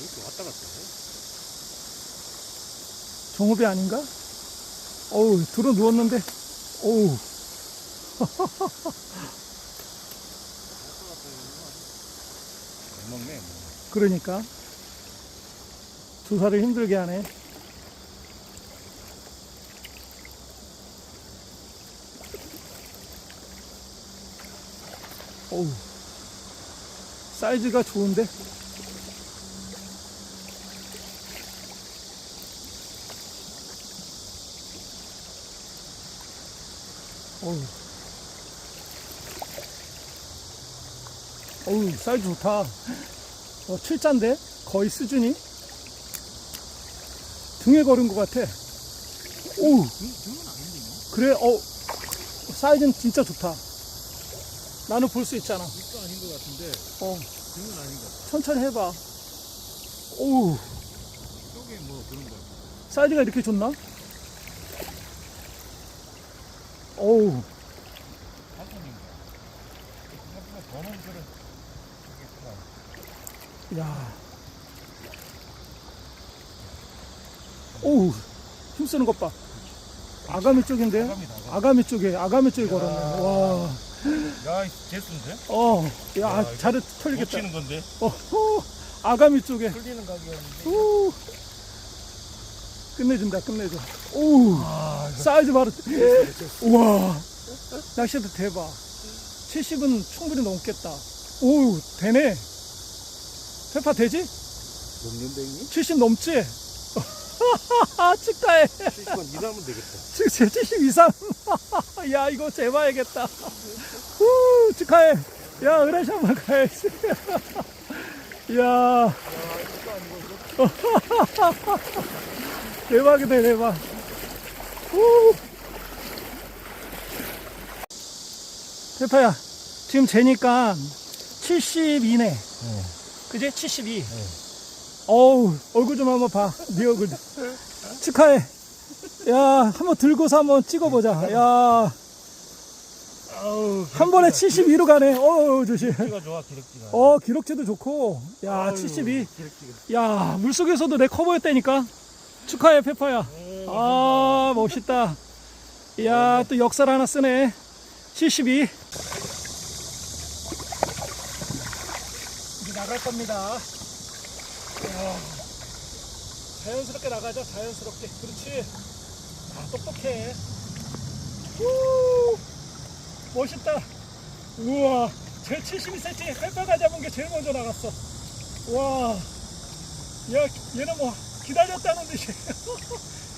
이렇게 왔다 갔다 해? 종업이 아닌가? 어우, 들어 누웠는데, 어우, 잘 먹네. 뭐. 그러니까. 조사를 힘들게 하네. 어우, 사이즈가 좋은데? 어우. 어우, 사이즈 좋다. 어, 7자인데? 거의 수준이? 등에 걸은 것 같아. 오, 등, 등은 아닌데 뭐. 그래, 어, 사이즈는 진짜 좋다. 나는 볼 수 있잖아. 입도 아닌 것 같은데 어, 등은 아닌 것 같아. 천천히 해봐. 오, 쪽에 뭐 그런 거. 사이즈가 이렇게 좋나? 어우, 야. 오우, 힘 쓰는 것 봐. 아가미 쪽인데? 아가미 나가. 아가미 쪽에, 아가미 쪽에 걸었네. 와, 야, 이 제스인데? 어, 야, 야, 못 털리겠다. 치는 건데. 어, 호, 아가미 쪽에. 풀리는. 오, 끝내준다, 끝내줘. 오, 아, 사이즈 바로. 우와, 낚시도 대박. 70은 충분히 넘겠다. 오, 되네. 페파 되지? 넘는데 70 넘지? 축하해. 70원 이상하면 되겠다. 70 이상. 야, 이거 재봐야겠다. 후, 축하해. 야, 으라시 한번 가야지. 야. 대박이다, 대박. 후. 페파야, 지금 재니까 70 이내. 그지? 72. 어우, 얼굴 좀 한번 봐. 네 얼굴. 축하해. 야, 한번 들고서 한번 찍어보자. 야, 아우, 한 번에 72로 가네. 어우, 조심. 기록지가 좋아, 기록지가. 어, 기록체도 좋고. 야, 아유, 72. 기록지가. 야, 물속에서도 내 커버였다니까. 축하해, 페퍼야. 아, 멋있다. 야, 또 역사를 하나 쓰네. 72. 이제 나갈 겁니다. 야, 자연스럽게 나가자, 자연스럽게. 그렇지. 아, 똑똑해. 후, 멋있다. 우와, 제 72cm 페퍼가 잡은 게 제일 먼저 나갔어. 와, 야, 얘는 뭐 기다렸다는 듯이.